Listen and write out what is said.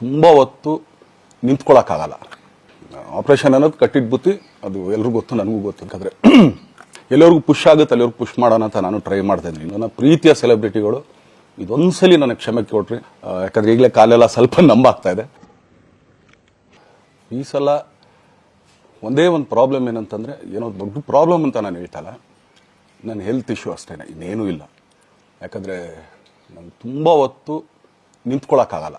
ತುಂಬ ಹೊತ್ತು ನಿಂತ್ಕೊಳ್ಳೋಕ್ಕಾಗಲ್ಲ ಆಪ್ರೇಷನ್ ಅನ್ನೋದು ಕಟ್ಟಿದ ಬುತ್ತಿ ಅದು ಎಲ್ರಿಗೂ ಗೊತ್ತು, ನನಗೂ ಗೊತ್ತು ಯಾಕಂದರೆ ಎಲ್ಲರಿಗೂ ಪುಷ್ ಆಗುತ್ತೆ ಅಲ್ಲಿವ್ರಿಗೆ ಪುಷ್ ಮಾಡೋಣ ಅಂತ ನಾನು ಟ್ರೈ ಮಾಡ್ತಾ ಇದ್ದೀನಿ. ನನ್ನ ಪ್ರೀತಿಯ ಸೆಲೆಬ್ರಿಟಿಗಳು ಇದೊಂದ್ಸಲಿ ನನಗೆ ಕ್ಷಮೆ ಕೊಟ್ರಿ. ಯಾಕಂದ್ರೆ ಈಗಲೇ ಕಾಲೆಲ್ಲ ಸ್ವಲ್ಪ ನಂಬಾಗ್ತಾ ಇದೆ. ಈ ಸಲ ಒಂದೇ ಒಂದು ಪ್ರಾಬ್ಲಮ್ ಏನಂತಂದರೆ, ಏನೋ ದೊಡ್ಡ ಪ್ರಾಬ್ಲಮ್ ಅಂತ ನಾನು ಹೇಳ್ತಲ್ಲ ನನ್ನ ಹೆಲ್ತ್ ಇಶ್ಯೂ ಅಷ್ಟೇ ಇನ್ನೇನೂ ಇಲ್ಲ. ಯಾಕಂದರೆ ನಂಗೆ ತುಂಬ ಹೊತ್ತು ನಿಂತ್ಕೊಳ್ಳೋಕ್ಕಾಗಲ್ಲ